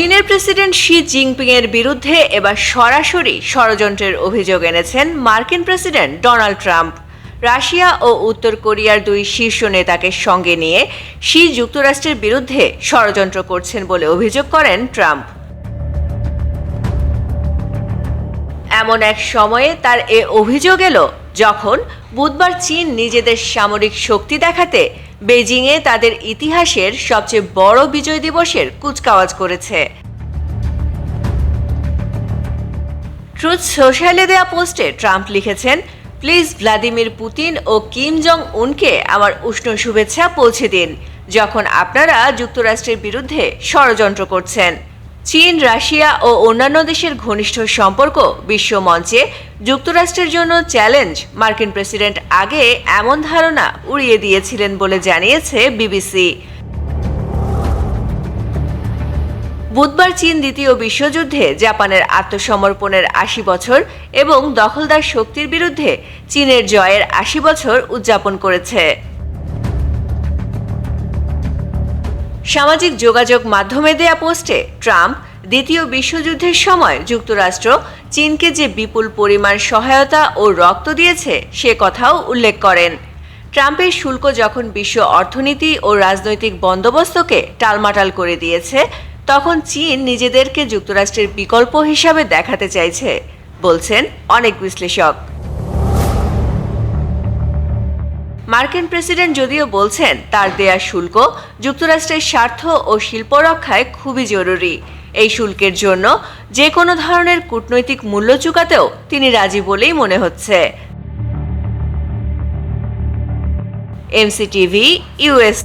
চীনের president Xi Jinping এর বিরুদ্ধে এবার সরাসরি ষড়যন্ত্রের অভিযোগ এনেছেন মার্কিন প্রেসিডেন্ট ডোনাল্ড ট্রাম্প। রাশিয়া ও উত্তর কোরিয়ার দুই শীর্ষ নেতাকে সঙ্গে নিয়ে শি যুক্তরাষ্ট্রের বিরুদ্ধে ষড়যন্ত্র করছেন বলে অভিযোগ করেন ট্রাম্প। এমন এক সময়ে তার এ অভিযোগ এলো যখন বুধবার চীন নিজেদের সামরিক শক্তি দেখাতে বেজিংয়ে তাদের ইতিহাসের সবচেয়ে বড় বিজয় দিবসের কুচকাওয়াজ করেছে। ট্রুথ সোশ্যালে দেয়া পোস্টে ট্রাম্প লিখেছেন, প্লিজ ভ্লাদিমির পুতিন ও কিম জং উনকে আমার উষ্ণ শুভেচ্ছা পৌঁছে দিন, যখন আপনারা যুক্তরাষ্ট্রের বিরুদ্ধে ষড়যন্ত্র করছেন। চীন, রাশিয়া ও অন্যান্য দেশের ঘনিষ্ঠ সম্পর্ক বিশ্ব মঞ্চে যুক্তরাষ্ট্রের জন্য চ্যালেঞ্জ। মার্কিন প্রেসিডেন্ট আগে এমন ধারণা উড়িয়ে দিয়েছিলেন বলে জানিয়েছে বিবিসি। বুধবার চীন দ্বিতীয় বিশ্বযুদ্ধে জাপানের আত্মসমর্পণের আশি বছর এবং দখলদার শক্তির বিরুদ্ধে চীনের জয়ের আশি বছর উদযাপন করেছে। সামাজিক যোগাযোগ মাধ্যমে দেয়া পোস্টে ট্রাম্প দ্বিতীয় বিশ্বযুদ্ধের সময় যুক্তরাষ্ট্র চীনকে যে বিপুল পরিমাণ সহায়তা ও রক্ত দিয়েছে, সে কথাও উল্লেখ করেন। ট্রাম্পের শুল্ক যখন বিশ্ব অর্থনীতি ও রাজনৈতিক বন্দোবস্তকে টালমাটাল করে দিয়েছে, তখন চীন নিজেদেরকে যুক্তরাষ্ট্রের বিকল্প হিসাবে দেখাতে চাইছে, বলছেন অনেক বিশ্লেষক। মার্কিন প্রেসিডেন্ট যদিও বলছেন তার দেয়া শুল্ক যুক্তরাষ্ট্রের স্বার্থ ও শিল্প রক্ষায় খুবই জরুরি। এই শুল্কের জন্য যে কোনো ধরনের কূটনৈতিক মূল্য চুকাতেও তিনি রাজি বলেই মনে হচ্ছে। MCTV US